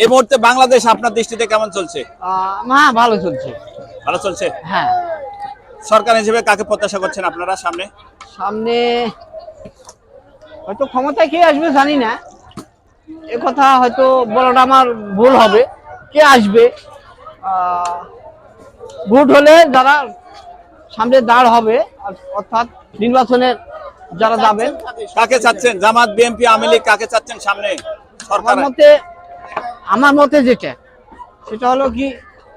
এই মুহূর্তে বাংলাদেশ আপনার দৃষ্টিতে কেমন চলছে? হ্যাঁ ভালো চলছে। ভালো চলছে? হ্যাঁ। সরকার হিসেবে কাকে প্রত্যাশা করছেন আপনারা সামনে? সামনে হয়তো ক্ষমতায় কে আসবে জানি না। এ কথা হয়তো বলাটা আমার ভুল হবে। কে আসবে? ভোট হলে যারা সামনে দাঁড় হবে অর্থাৎ নির্বাচনের যারা যাবেন। কাকে চাচ্ছেন? জামাত বিএনপি আওয়ামী লীগ কাকে চাচ্ছেন সামনে? সরকার। মতে আমার মতে যেটা সেটা হলো কি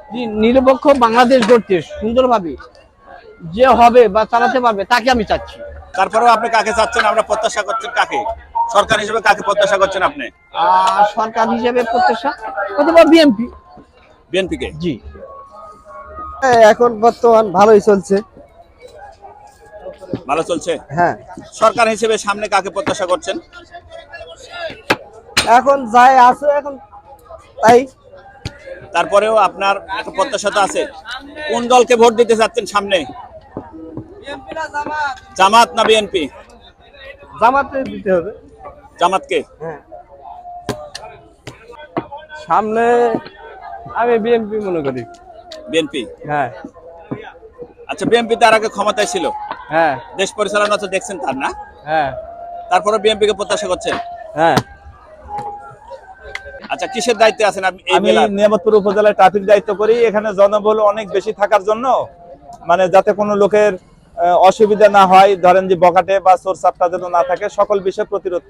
যে নিরপেক্ষ বাংলাদেশ গড়তে সুন্দরভাবে যে হবে বা চালাতে পারবে তাকে আমি চাচ্ছি। তারপরেও আপনি কাকে চাচ্ছেন? আমরা প্রত্যাশা করছেন কাকে? সরকার হিসেবে কাকে প্রত্যাশা করছেন আপনি? সরকার হিসেবে প্রত্যাশা অথবা বিএনপি বিএনপি। কে জি। হ্যাঁ, এখন বর্তমান ভালোই চলছে। ভালো চলছে? হ্যাঁ। সরকার হিসেবে সামনে কাকে প্রত্যাশা করছেন? এখন যাই আছে এখন তাই? তারপরেও আপনার একটা প্রত্যাশা তো আছে। কোন দলকে ভোট দিতে চাচ্ছেন সামনে? জামাত না বিএনপি? জামাতে দিতে হবে। জামাতকে? হ্যাঁ। সামনে আমি বিএনপি মনে করি। বিএনপি? হ্যাঁ। আচ্ছা বিএনপি তার আগে ক্ষমতায় ছিল। হ্যাঁ। দেশ পরিচালনা তো দেখছেন তার না? হ্যাঁ। তারপরে বিএনপি কে প্রত্যাশা করছেন? হ্যাঁ। আচ্ছা কিসের দায়িত্বে আছেন আমি নিয়ামতপুর উপজেলায় ট্রাফিক দায়িত্ব করি এখানে জনবল অনেক বেশি থাকার জন্য মানে যাতে কোনো লোকের অসুবিধা না হয় ধরেন যে বকাটে বা সোর সাপটা যেন না থাকে সকল বিষয়ে প্রতিরোধ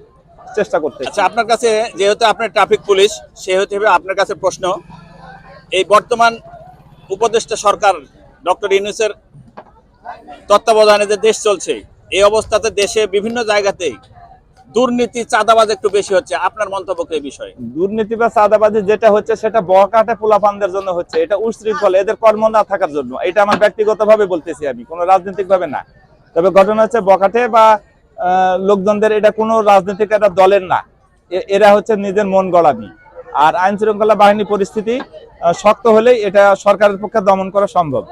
চেষ্টা করতে আচ্ছা আপনার কাছে যেহেতু আপনার ট্রাফিক পুলিশ সেহেতু আপনার কাছে প্রশ্ন এই বর্তমান উপদেষ্টা সরকার ডক্টর ইউনুসের তত্ত্বাবধানে যে দেশ চলছে এই অবস্থাতে দেশে বিভিন্ন জায়গাতেই দুর্নীতি, চাঁদাবাজ একটু বেশি হচ্ছে। আপনার মন্তব্য এই বিষয়ে? দুর্নীতি বা চাঁদাবাজি যেটা হচ্ছে, সেটা বকাটে পোলাপানদের জন্য হচ্ছে। এটা উশৃঙ্খল, এদের কর্ম না থাকার জন্য। এটা আমার ব্যক্তিগতভাবে বলতেছি আমি, কোনো রাজনৈতিক ভাবে না। তবে ঘটনা হচ্ছে বকাটে বা লোকজনদের এটা কোনো রাজনৈতিক একটা দলের না। এরা হচ্ছে নিজের মন গড়াবি আর আইন শৃঙ্খলা বাহিনী পরিস্থিতি শক্ত হলেই এটা সরকারের পক্ষে দমন করা সম্ভব।